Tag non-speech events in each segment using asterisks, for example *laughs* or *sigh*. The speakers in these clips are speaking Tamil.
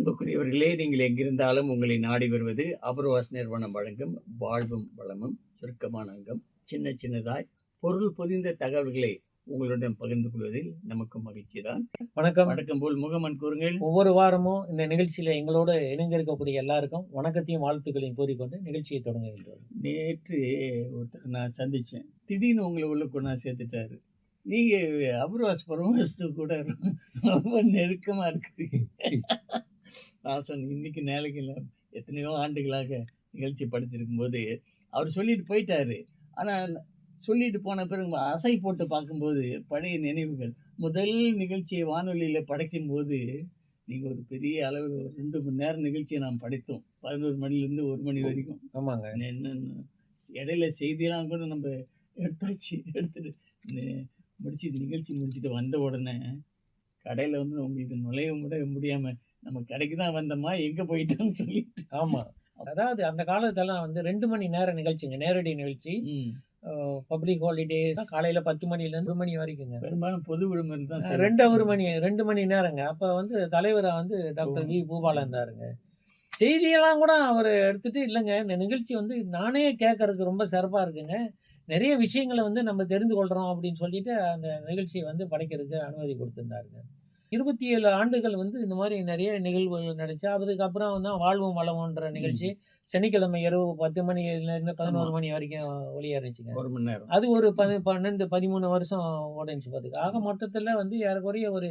அன்புக்குரியவர்களே நீங்கள் எங்கிருந்தாலும் உங்களை நாடி வருவது அபர்வாஸ் நிறுவனம் வழங்கும் வாழ்வும் வளமும் சுருக்கமான அங்கம். சின்ன சின்னதாய் பொருள் பொதிந்த தகவல்களை உங்களுடன் பகிர்ந்து கொள்வதில் நமக்கு மகிழ்ச்சி தான் வணக்கம். வணக்கம் போல் முகமன் கூறுங்கள். ஒவ்வொரு வாரமும் இந்த நிகழ்ச்சியில எங்களோடு இணைந்திருக்கக்கூடிய எல்லாருக்கும் வணக்கத்தையும் வாழ்த்துக்களையும் கூறிக்கொண்டு நிகழ்ச்சியை தொடங்குகின்றோம். நேற்று ஒருத்தர் நான் சந்திச்சேன். திடீர்னு உங்களை உள்ள கொண்டா சேர்த்துட்டாரு. நீங்க அபர்வாஸ் பரமஸ்து கூட ரொம்ப நெருக்கமா இருக்கிறீங்க. நான் சொன்னேன் இன்னைக்கு நாளைக்கு இல்லை எத்தனையோ ஆண்டுகளாக நிகழ்ச்சி படுத்திருக்கும் போது அவர் சொல்லிட்டு போயிட்டாரு. ஆனால் சொல்லிட்டு போன பிறகு அசை போட்டு பார்க்கும்போது பழைய நினைவுகள். முதல் நிகழ்ச்சியை வானொலியில் படைக்கும் போது நீங்கள் ஒரு பெரிய அளவில் ஒரு ரெண்டு மணி நேரம் நிகழ்ச்சியை நாம் படைத்தோம். பதினோரு மணிலேருந்து ஒரு மணி வரைக்கும். ஆமாங்க. என்னென்ன இடையில செய்தியெல்லாம் கூட நம்ம எடுத்தாச்சு எடுத்துட்டு முடிச்சு நிகழ்ச்சி முடிச்சுட்டு வந்த உடனே கடையில் வந்து உங்களுக்கு நுழையவும் கூட முடியாமல் நம்ம கடைக்கு தான் வந்தோமா? எங்கே போயிட்டோம்னு சொல்லிட்டு. ஆமா. அதாவது அந்த காலத்தெல்லாம் வந்து ரெண்டு மணி நேர நிகழ்ச்சிங்க. நேரடி நிகழ்ச்சி. Public holidays. காலையில பத்து மணில இருந்து ஒரு மணி வரைக்குங்க. பெரும்பாலும் பொது விடுமுறை தான். ரெண்டு ஒரு மணி ரெண்டு மணி நேரங்க. அப்ப வந்து தலைவரா வந்து டாக்டர் வி. பூபாலா இருந்தாருங்க. செய்தியெல்லாம் கூட அவர் எடுத்துட்டு இல்லைங்க. இந்த நிகழ்ச்சி வந்து நானே கேட்கறதுக்கு ரொம்ப சிறப்பா இருக்குங்க. நிறைய விஷயங்களை வந்து நம்ம தெரிந்து கொள்றோம் அப்படின்னு சொல்லிட்டு அந்த நிகழ்ச்சியை வந்து படைக்கிறதுக்கு அனுமதி கொடுத்திருந்தாருங்க. இருபத்தி ஏழு ஆண்டுகள் வந்து இந்த மாதிரி நிறைய நிகழ்வுகள் நடந்துச்சு. அதுக்கப்புறம் தான் வாழ்வும் வளமுன்ற நிகழ்ச்சி. சனிக்கிழமை இரவு பத்து மணில இருந்து பதினோரு மணி வரைக்கும் ஒளியேறிச்சுங்க ஒரு மணி நேரம். அது ஒரு பதி பன்னெண்டு பதிமூணு வருஷம் ஓடிச்சு பார்த்துக்க ஆக மொத்தத்தில் வந்து ஏறக்குறைய ஒரு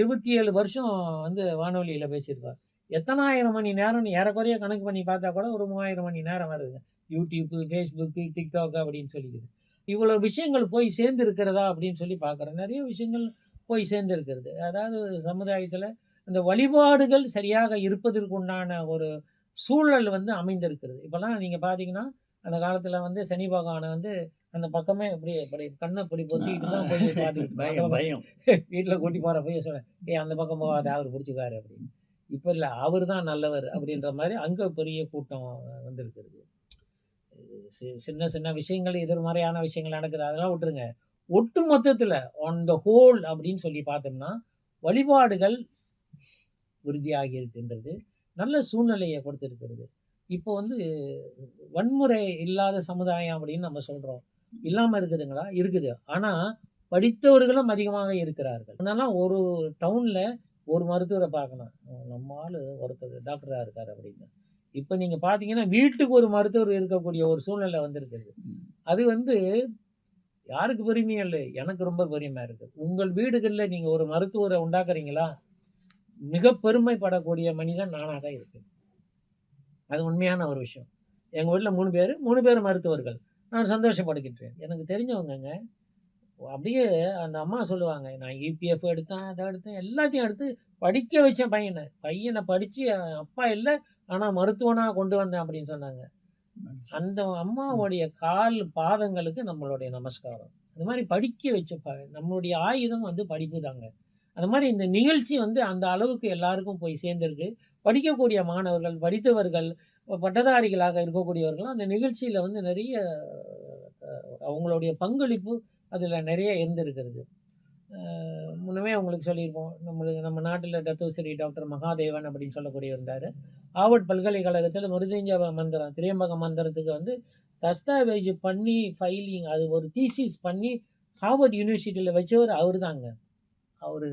இருபத்தி ஏழு வருஷம் வந்து வானொலியில் பேசியிருக்கார் எத்தனாயிரம் மணி நேரம்னு ஏறக்குறைய கணக்கு பண்ணி பார்த்தா கூட ஒரு மூவாயிரம் மணி நேரம் வருதுங்க. யூடியூப்பு ஃபேஸ்புக்கு டிக்டாக் அப்படின்னு சொல்லிக்குது இவ்வளோ விஷயங்கள் போய் சேர்ந்து இருக்கிறதா அப்படின்னு சொல்லி பார்க்குறேன். நிறைய விஷயங்கள் போய் சேர்ந்து இருக்கிறது அதாவது சமுதாயத்தில் அந்த வழிபாடுகள் சரியாக இருப்பதற்கு உண்டான ஒரு சூழல் வந்து அமைந்திருக்கிறது. இப்போல்லாம் நீங்கள் பார்த்தீங்கன்னா அந்த காலத்தில் வந்து சனி பகவானை வந்து அந்த பக்கமே இப்படி இப்படி கண்ணை இப்படி பொத்திக்கிட்டு தான் போய் *laughs* பார்த்துக்கிட்டு பயம் *laughs* வீட்டில் கூட்டி போகிற போய் சொல்ல ஏய் அந்த பக்கம் போகாத அவர் பிடிச்சிக்காரு அப்படின்னு. இப்போ இல்லை அவர் தான் நல்லவர் அப்படின்ற மாதிரி அங்கே பெரிய கூட்டம் வந்திருக்கிறது. சின்ன சின்ன விஷயங்கள் எதிர்மறையான விஷயங்கள் நடக்குது. அதெல்லாம் விட்டுருங்க. ஒட்டு மொத்தத்தில் ஆன் த ஹோல் அப்படின்னு சொல்லி பார்த்தோம்னா வழிபாடுகள் விருத்தியாகி இருக்கின்றது நல்ல சூழ்நிலையை கொடுத்துருக்கிறது. இப்போ வந்து வன்முறை இல்லாத சமுதாயம் அப்படின்னு நம்ம சொல்கிறோம் இல்லாமல் இருக்குதுங்களா? இருக்குது. ஆனால் படித்தவர்களும் அதிகமாக இருக்கிறார்கள். முன்னெல்லாம் ஒரு டவுனில் ஒரு மருத்துவரை பார்க்கணும். அஹ் நம்ம ஆள் ஒருத்தர் டாக்டராக இருக்கார் அப்படின்னு. இப்போ நீங்கள் பார்த்தீங்கன்னா வீட்டுக்கு ஒரு மருத்துவர் இருக்கக்கூடிய ஒரு சூழ்நிலை வந்திருக்குது அது வந்து யாருக்கு பெருமையும் இல்லை? எனக்கு ரொம்ப பெருமையாக இருக்குது உங்கள் வீடுகளில் நீங்கள் ஒரு மருத்துவரை உண்டாக்குறீங்களா? மிக பெருமைப்படக்கூடிய மனிதன் நானாக தான் இருக்கேன் அது உண்மையான ஒரு விஷயம். எங்கள் வீட்டில் மூணு பேர் மூணு பேர் மருத்துவர்கள். நான் சந்தோஷப்படுகின்றேன். எனக்கு தெரிஞ்சவங்கங்க அப்படியே அந்த அம்மா சொல்லுவாங்க நான் இபிஎஃப் எடுத்தேன் அதை எடுத்தேன் எல்லாத்தையும் எடுத்து படிக்க வச்சேன் பையனை. பையனை படித்து அப்பா இல்லை ஆனால் மருத்துவனாக கொண்டு வந்தேன் அப்படின்னு சொன்னாங்க. அந்த அம்மாவுடைய கால் பாதங்களுக்கு நம்மளுடைய நமஸ்காரம். அந்த மாதிரி படிக்க வச்ச நம்மளுடைய ஆயுதம் வந்து படிப்பு தாங்க அந்த மாதிரி இந்த நிகழ்ச்சி வந்து அந்த அளவுக்கு எல்லாருக்கும் போய் சேர்ந்திருக்கு. படிக்கக்கூடிய மாணவர்கள் படித்தவர்கள் பட்டதாரிகளாக இருக்கக்கூடியவர்கள் அந்த நிகழ்ச்சியில் வந்து நிறைய அவங்களுடைய பங்களிப்பு அதில் நிறைய இருந்திருக்கிறது. உங்களுக்கு சொல்லியிருப்போம் நம்மளுக்கு நம்ம நாட்டில் தத்துவஸ்ரீ டாக்டர் மகாதேவன் அப்படின்னு சொல்லக்கூடிய இருந்தார். ஆவட் பல்கலைக்கழகத்தில் மிருதஞ்ச மந்திரம் திரியம்பக மந்திரத்துக்கு வந்து தஸ்தாவேஜ் பண்ணி ஃபைலிங் அது ஒரு தீசிஸ் பண்ணி ஹார்வர்ட் யூனிவர்சிட்டியில் வச்சவர் அவர் தாங்க அவர்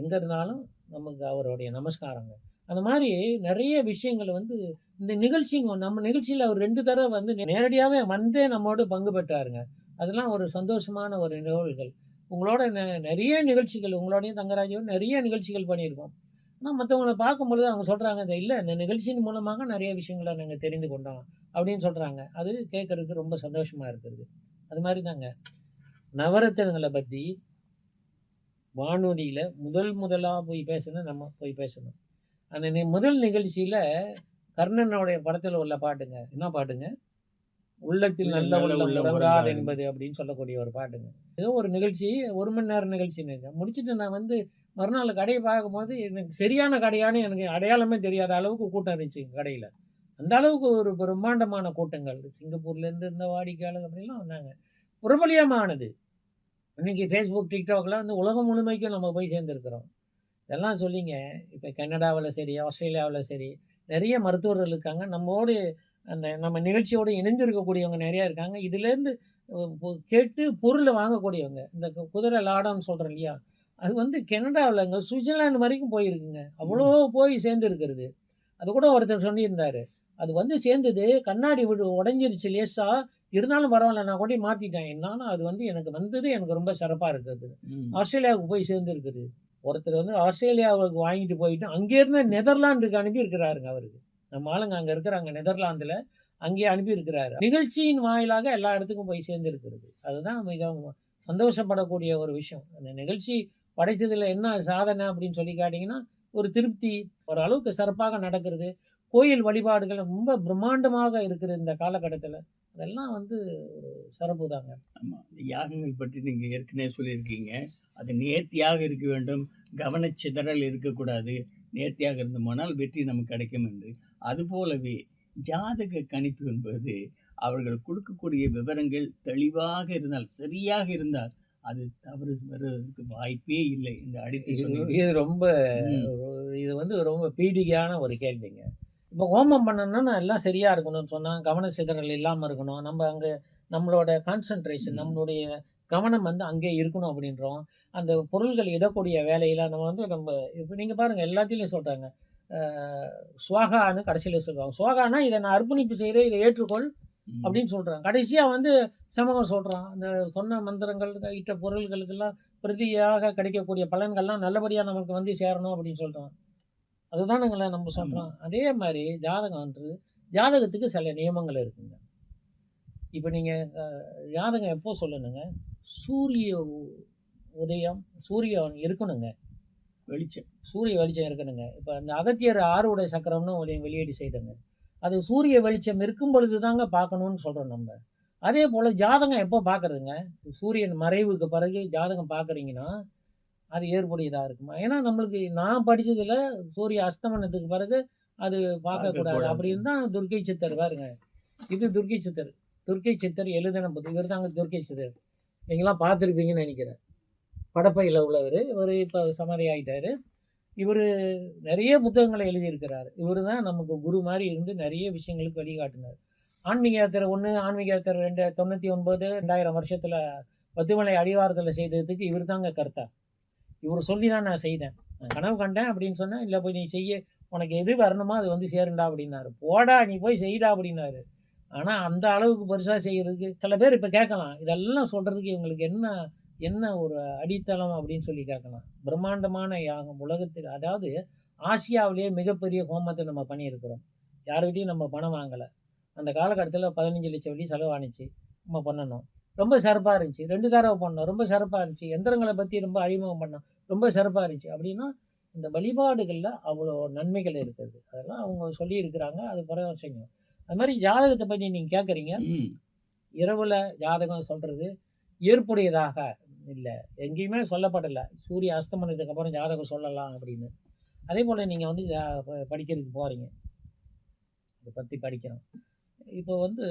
எங்கே இருந்தாலும் நமக்கு அவருடைய நமஸ்காரங்க. அந்த மாதிரி நிறைய விஷயங்கள் வந்து இந்த நிகழ்ச்சிங்க நம்ம நிகழ்ச்சியில் அவர் ரெண்டு தடவை வந்து நேரடியாகவே வந்தே நம்மோடு பங்கு பெற்றாருங்க. அதெல்லாம் ஒரு சந்தோஷமான ஒரு நிகழ்வுகள். உங்களோட நிறைய நிகழ்ச்சிகள் உங்களோடையும் தங்கராஜோட நிறைய நிகழ்ச்சிகள் பண்ணியிருக்கோம். ஆனால் மற்றவங்களை பார்க்கும்பொழுது அவங்க சொல்கிறாங்க இந்த இல்லை இந்த நிகழ்ச்சியின் மூலமாக நிறைய விஷயங்களை நாங்கள் தெரிந்து கொண்டோம் அப்படின்னு சொல்கிறாங்க அது கேட்குறதுக்கு ரொம்ப சந்தோஷமாக இருக்கிறது அது மாதிரி தாங்க. நவரத்தினங்களை பற்றி வானொலியில் முதல் முதலாக போய் பேசணும் நம்ம போய் பேசணும். அந்த முதல் நிகழ்ச்சியில் கர்ணனுடைய படத்தில் உள்ள பாட்டுங்க. என்ன பாட்டுங்க? உள்ளத்தில் நல்ல உள்ளம் உறங்காது. என்பது அப்படின்னு சொல்லக்கூடிய ஒரு பாட்டுங்க. ஏதோ ஒரு நிகழ்ச்சி ஒரு மணி நேரம் நிகழ்ச்சின்னு இருக்கு. முடிச்சிட்டு நான் வந்து மறுநாள் கடையை பார்க்கும்போது எனக்கு சரியான கடையான்னு எனக்கு அடையாளமே தெரியாத அளவுக்கு கூட்டம் இருந்துச்சு கடையில். அந்த அளவுக்கு ஒரு பிரம்மாண்டமான கூட்டங்கள். சிங்கப்பூர்லேருந்து இருந்த வாடிக்கையாளர் அப்படிலாம் வந்தாங்க. பிரபலியமானது. இன்னைக்கு ஃபேஸ்புக் டிக்டாக்லாம் வந்து உலகம் முழுமைக்கும் நம்ம போய் சேர்ந்துருக்கிறோம். இதெல்லாம் சொல்லிங்க. இப்போ கனடாவில் சரி ஆஸ்திரேலியாவில் சரி நிறைய மருத்துவர்கள் இருக்காங்க. நம்மோடு அந்த நம்ம நிகழ்ச்சியோடு இணைந்து இருக்கக்கூடியவங்க நிறையா இருக்காங்க. இதுலேருந்து கேட்டு பொருளை வாங்கக்கூடியவங்க இந்த குதிரை லாடம்னு சொல்கிறோம் இல்லையா? அது வந்து கனடாவிலங்க சுவிட்சர்லாந்து வரைக்கும் போயிருக்குங்க. அவ்வளோ போய் சேர்ந்து இருக்கிறது. அது கூட ஒருத்தர் சொல்லியிருந்தாரு. அது வந்து சேர்ந்தது கண்ணாடி விடு உடஞ்சிருச்சு லேசா. இருந்தாலும் பரவாயில்ல நான் கூட மாற்றிட்டேன் என்னன்னா அது வந்து எனக்கு வந்தது எனக்கு ரொம்ப சிறப்பாக இருக்குது ம். ஆஸ்திரேலியாவுக்கு போய் சேர்ந்துருக்குது ஒருத்தர் வந்து ஆஸ்திரேலியாவுக்கு வாங்கிட்டு போயிட்டு அங்கேருந்து நெதர்லாண்டுக்கு அனுப்பி இருக்கிறாருங்க அவருக்கு நம்ம ஆளுங்க அங்கே இருக்கிறாங்க நெதர்லாந்தில் அங்கேயே அனுப்பியிருக்கிறாரு. நிகழ்ச்சியின் வாயிலாக எல்லா இடத்துக்கும் போய் சேர்ந்துருக்கிறது. அதுதான் மிகவும் சந்தோஷப்படக்கூடிய ஒரு விஷயம். அந்த நிகழ்ச்சி படைத்ததில் என்ன சாதனை அப்படின்னு சொல்லி கேட்டிங்கன்னா ஒரு திருப்தி ஒரு அளவுக்கு சிறப்பாக நடக்கிறது. கோயில் வழிபாடுகள் ரொம்ப பிரம்மாண்டமாக இருக்குது இந்த காலகட்டத்தில். அதெல்லாம் வந்து ஒரு சிறப்பு தாங்க. ஆமாம் இந்த யாகங்கள் பற்றி நீங்கள் ஏற்கனவே சொல்லியிருக்கீங்க. அது நேர்த்தியாக இருக்க வேண்டும். கவனச்சிதறல் இருக்கக்கூடாது. நேர்த்தியாக இருந்தோமானால் வெற்றி நமக்கு கிடைக்கும் என்று. அதுபோலவே ஜாதக கணிப்பு என்பது அவர்கள் கொடுக்கக்கூடிய விவரங்கள் தெளிவாக இருந்தால் சரியாக இருந்தால் அது தவறு வருவதற்கு வாய்ப்பே இல்லை இந்த அடித்து இது ரொம்ப இது வந்து ரொம்ப பீடிகையான ஒரு கேள்விங்க. இப்போ ஹோமம் பண்ணணும்னா எல்லாம் சரியா இருக்கணும்னு சொன்னால் கவன சிதறல் இல்லாமல் இருக்கணும். நம்ம அங்கே நம்மளோட கான்சன்ட்ரேஷன். நம்மளுடைய கவனம் வந்து அங்கே இருக்கணும் அப்படின்றோம். அந்த பொருள்கள் இடக்கூடிய வேலையில நம்ம வந்து நம்ம இப்போ நீங்கள் பாருங்கள் எல்லாத்திலையும் சொல்கிறாங்க சுவாகான்னு கடைசியில் சொல்கிறாங்க சுவாகானா இதை நான் அர்ப்பணிப்பு செய்கிறேன் இதை ஏற்றுக்கொள். அப்படின்னு சொல்கிறான் கடைசியாக வந்து சமூகம் சொல்கிறான் அந்த சொன்ன மந்திரங்கள் இட்ட பொருள்களுக்கெல்லாம் பிரதியாக கிடைக்கக்கூடிய பலன்கள்லாம் நல்லபடியாக நமக்கு வந்து சேரணும் அப்படின்னு சொல்கிறான் அதுதானுங்களே நம்ம சொல்கிறோம் அதே மாதிரி ஜாதகம் வந்து ஜாதகத்துக்கு சில நியமங்கள் இருக்குங்க. இப்போ நீங்கள் ஜாதகம் எப்போ சொல்லணுங்க? சூரிய உதயம் சூரியன் இருக்கணுங்க. வெளிச்சம் சூரிய வெளிச்சம் இருக்கணுங்க. இப்போ அந்த அகத்தியர் ஆறுடைய சக்கரம்னு வெளியீடு செய்தங்க. அது சூரிய வெளிச்சம் இருக்கும் பொழுது தாங்க பார்க்கணும்னு சொல்கிறோம் நம்ம. அதே போல் ஜாதகம் எப்போ பார்க்குறதுங்க? சூரியன் மறைவுக்கு பிறகு ஜாதகம் பார்க்குறீங்கன்னா அது ஏற்புடையதாக இருக்குமா? ஏன்னா நம்மளுக்கு நான் படிச்சதுல சூரிய அஸ்தமனத்துக்கு பிறகு அது பார்க்கக்கூடாது பார்க்கக்கூடாது. அப்படின்னு தான் துர்க்கை சித்தர் பாருங்க. இது துர்க்கை சித்தர். துர்க்கை சித்தர் எழுதின புத்தகம். இவர் தாங்க துர்க்கை சித்தர். நீங்களாம் பார்த்துருப்பீங்கன்னு நினைக்கிறேன். படப்பையில் உள்ளவர் இவர் இப்போ சமாதி ஆகிட்டார் இவர் நிறைய புத்தகங்களை எழுதியிருக்கிறார். இவர் தான் நமக்கு குரு மாதிரி இருந்து நிறைய விஷயங்களுக்கு வழிகாட்டினார். ஆன்மீக யாத்திரை ஒன்று ஆன்மீக யாத்திரை ரெண்டு தொண்ணூற்றி ஒன்பது ரெண்டாயிரம் வருஷத்தில் பத்துமலை அடிவாரத்தில் செய்ததுக்கு இவர் தாங்க கர்த்தா. இவர் சொல்லி தான் நான் செய்தேன். நான் கனவு கண்டேன் அப்படின்னு சொன்னேன் இல்லை போய் நீ செய்ய உனக்கு எது வரணுமோ அது வந்து சேருண்டா அப்படின்னாரு. போடா நீ போய் செய்டா அப்படின்னாரு. ஆனால் அந்த அளவுக்கு பெருசாக செய்கிறதுக்கு சில பேர் இப்போ கேட்கலாம். இதெல்லாம் சொல்கிறதுக்கு இவங்களுக்கு என்ன என்ன ஒரு அடித்தளம் அப்படின்னு சொல்லி கேட்கலாம். பிரம்மாண்டமான யாகம் உலகத்தில் அதாவது ஆசியாவிலேயே மிகப்பெரிய ஹோமத்தை நம்ம பண்ணியிருக்கிறோம். யாருக்கிட்டையும் நம்ம பணம் வாங்கலை. அந்த காலகட்டத்தில் பதினஞ்சு லட்சம் வெள்ளி செலவானுச்சு நம்ம பண்ணணும். ரொம்ப சிறப்பாக இருந்துச்சு. ரெண்டு தடவை பண்ணோம். ரொம்ப சிறப்பாக இருந்துச்சு. எந்திரங்களை பற்றி ரொம்ப அறிமுகம் பண்ணோம். ரொம்ப சிறப்பாக இருந்துச்சு. அப்படின்னா இந்த வழிபாடுகளில் அவ்வளோ நன்மைகள் இருக்குது. அதெல்லாம் அவங்க சொல்லி இருக்கிறாங்க அது பிறகு செய்யணும் அது மாதிரி ஜாதகத்தை பற்றி நீங்கள் கேட்குறீங்க. இரவுல ஜாதகம் சொல்றது ஏற்புடையதாக. இல்லை. எங்கேயுமே சொல்லப்படலை. சூரிய அஸ்தமனத்துக்கு அப்புறம் ஜாதகம் சொல்லலாம் அப்படின்னு. அதே போல் நீங்கள் வந்து படிக்கிறதுக்கு போகிறீங்க இதை பற்றி படிக்கிறோம். இப்போ வந்து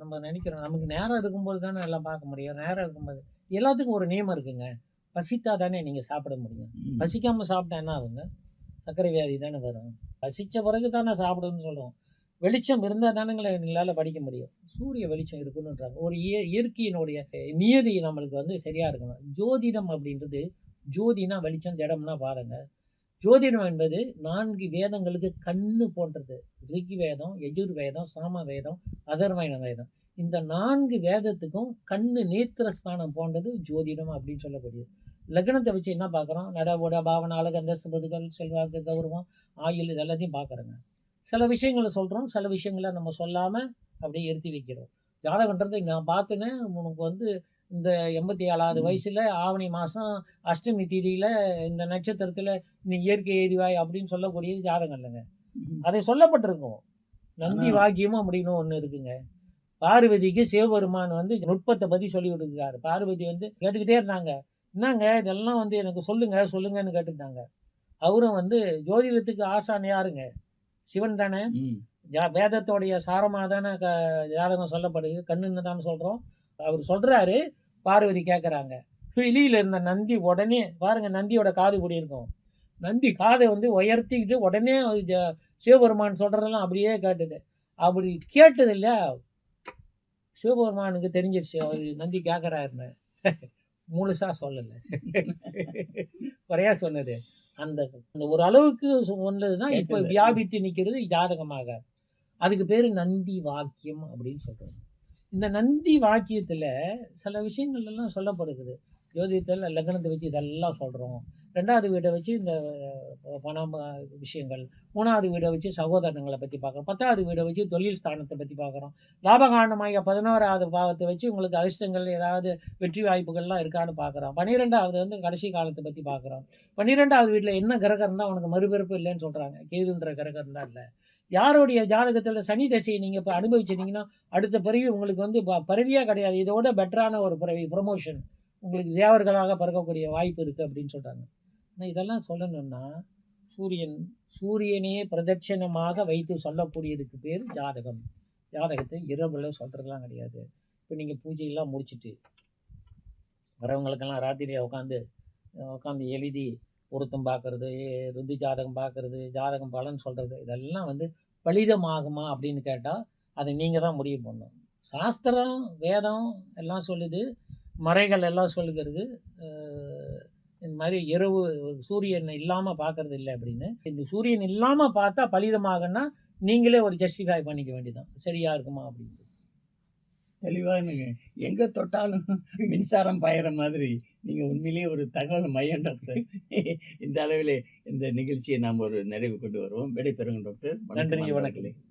நம்ம நினைக்கிறோம் நமக்கு நேரம் இருக்கும்போது தானே எல்லாம் பார்க்க முடியும். நேரம் இருக்கும்போது எல்லாத்துக்கும் ஒரு நியமம் இருக்குங்க. பசித்தா தானே நீங்கள் சாப்பிட முடியும். பசிக்காமல் சாப்பிட்டா என்ன ஆகுங்க? சர்க்கரை வியாதி தானே வரும். பசித்த பிறகு தானே சாப்பிடுன்னு சொல்லுவோம் வெளிச்சம் இருந்தால் தானுங்களே எங்களால் படிக்க முடியும். சூரிய வெளிச்சம் இருக்கணுன்றாங்க ஒரு இய இயற்கையினுடைய நியதி நம்மளுக்கு வந்து சரியாக இருக்கணும். ஜோதிடம் அப்படின்றது ஜோதினா வெளிச்சம் திடம்னா பாருங்க. ஜோதிடம் என்பது நான்கு வேதங்களுக்கு கண்ணு போன்றது. ரிக் வேதம் எஜுர் வேதம் சாம வேதம் அதர்வயன வேதம். இந்த நான்கு வேதத்துக்கும் கண்ணு நேத்திரஸ்தானம் போன்றது ஜோதிடம் அப்படின்னு சொல்லக்கூடியது. லக்னத்தை வச்சு என்ன பார்க்குறோம் நடவோட பாவன பாவனை அழகு அந்தஸ்து பதுகள் செல்வாக்கு கௌரவம் ஆயுள் இது எல்லாத்தையும் பார்க்குறோங்க சில விஷயங்களை சொல்கிறோம் சில விஷயங்களை நம்ம சொல்லாமல் அப்படியே இருத்தி வைக்கிறோம். ஜாதகன்றது நான் பார்த்தேனே உனக்கு வந்து இந்த எண்பத்தி ஏழாவது. வயசில் ஆவணி மாதம் அஷ்டமி தீதியில் இந்த நட்சத்திரத்தில் நீ இயற்கை எரிவாய் அப்படின்னு சொல்லக்கூடியது ஜாதகம் இல்லைங்க. அதை சொல்லப்பட்டிருக்கும். நந்தி வாக்கியமும் அப்படின்னு ஒன்று இருக்குங்க. பார்வதிக்கு சிவபெருமான் வந்து நுட்பத்தை பற்றி சொல்லி கொடுக்குறாரு. பார்வதி வந்து கேட்டுக்கிட்டே இருந்தாங்க. என்னங்க இதெல்லாம் வந்து எனக்கு சொல்லுங்க சொல்லுங்கன்னு கேட்டுருந்தாங்க அவரும் வந்து ஜோதிடத்துக்கு ஆசான் யாருங்க? சிவன் தானே? வேதத்தோடைய சாரமாக தானே க ஜாதகம் சொல்லப்படுது. கண்ணுன்னு தானே சொல்கிறோம் அவர் சொல்கிறாரு பார்வதி கேட்குறாங்க வெளியில் இருந்த நந்தி உடனே பாருங்க நந்தியோட காது கூடி இருக்கும். நந்தி காதை வந்து உயர்த்திக்கிட்டு உடனே சிவபெருமான் சொல்கிறதெல்லாம் அப்படியே கேட்டுது. அப்படி கேட்டது இல்ல சிவபெருமானுக்கு தெரிஞ்சிருச்சு அவர் நந்தி கேட்குறாருன்னு முழுசாக சொல்லலை. குறையா சொன்னது. அந்த ஒரு அளவுக்கு சொன்னது தான் இப்போ. வியாபித்து நிற்கிறது ஜாதகமாக. அதுக்கு பேர் நந்தி வாக்கியம் அப்படின்னு சொல்கிறோம் இந்த நந்தி வாக்கியத்தில் சில விஷயங்கள் எல்லாம் சொல்லப்படுகிறது. ஜோதிடத்தில் லக்னத்தை வச்சு இதெல்லாம் சொல்கிறோம் ரெண்டாவது வீடை வச்சு இந்த பணம் விஷயங்கள். மூணாவது வீடை வச்சு சகோதரங்களை பற்றி பார்க்குறோம். பத்தாவது வீடை வச்சு தொழில் ஸ்தானத்தை பற்றி பார்க்குறோம். லாபகாரணமாக பதினோராவது பாவத்தை வச்சு உங்களுக்கு அதிர்ஷ்டங்கள் ஏதாவது வெற்றி வாய்ப்புகள்லாம் இருக்கான்னு பார்க்குறோம். பன்னிரெண்டாவது வந்து கடைசி காலத்தை பற்றி பார்க்குறோம். பன்னிரெண்டாவது வீட்டில் என்ன கிரகம் இருந்தால் உனக்கு மறுபிறப்பு இல்லைன்னு சொல்கிறாங்க கேதுன்ற கிரகம் தான் இல்லை. யாருடைய ஜாதகத்தில் சனி தசையை நீங்கள் இப்போ அனுபவிச்சிட்டிங்கன்னா அடுத்த பிறவி உங்களுக்கு வந்து ப- பிறவியே கிடையாது. இதோட பெட்டரான ஒரு பிறவி ப்ரொமோஷன் உங்களுக்கு தேவர்களாக பிறக்கக்கூடிய வாய்ப்பு இருக்குது அப்படின்னு சொல்கிறாங்க ஆனால் இதெல்லாம் சொல்லணும்னா சூரியன் சூரியனே பிரதட்சணமாக வைத்து சொல்லக்கூடியதுக்கு பேர் ஜாதகம். ஜாதகத்தை இரவில் சொல்கிறதுலாம் கிடையாது. இப்போ நீங்கள் பூஜையெல்லாம் முடிச்சிட்டு வரவங்களுக்கெல்லாம் ராத்திரியாக உட்காந்து உட்காந்து எழுதி பொருத்தம் பார்க்கறது ருந்து ஜாதகம் பார்க்கறது ஜாதகம் பலன் சொல்கிறது இதெல்லாம் வந்து பலிதமாகுமா அப்படின்னு கேட்டால் அதை நீங்கள் தான் முடிவு பண்ணணும். சாஸ்திரம் வேதம் எல்லாம் சொல்லுது மறைகள் எல்லாம் சொல்லுகிறது. இந்த மாதிரி இரவு சூரியன் இல்லாமல் பார்க்கறது இல்லை அப்படின்னு. இந்த சூரியன் இல்லாமல் பார்த்தா பலிதமாகன்னா நீங்களே ஒரு ஜஸ்டிஃபை பண்ணிக்க வேண்டியதான் சரியா இருக்குமா அப்படின்னு தெளிவானுங்க எங்க தொட்டாலும் மின்சாரம் பாயிற மாதிரி நீங்க உண்மையிலேயே ஒரு தகவல் மையம் டாக்டர் இந்த அளவிலே இந்த நிகழ்ச்சியை நாம் ஒரு நிறைவு கொண்டு வருவோம். விடை பெறுங்க டாக்டர் நன்றி, வணக்கம்.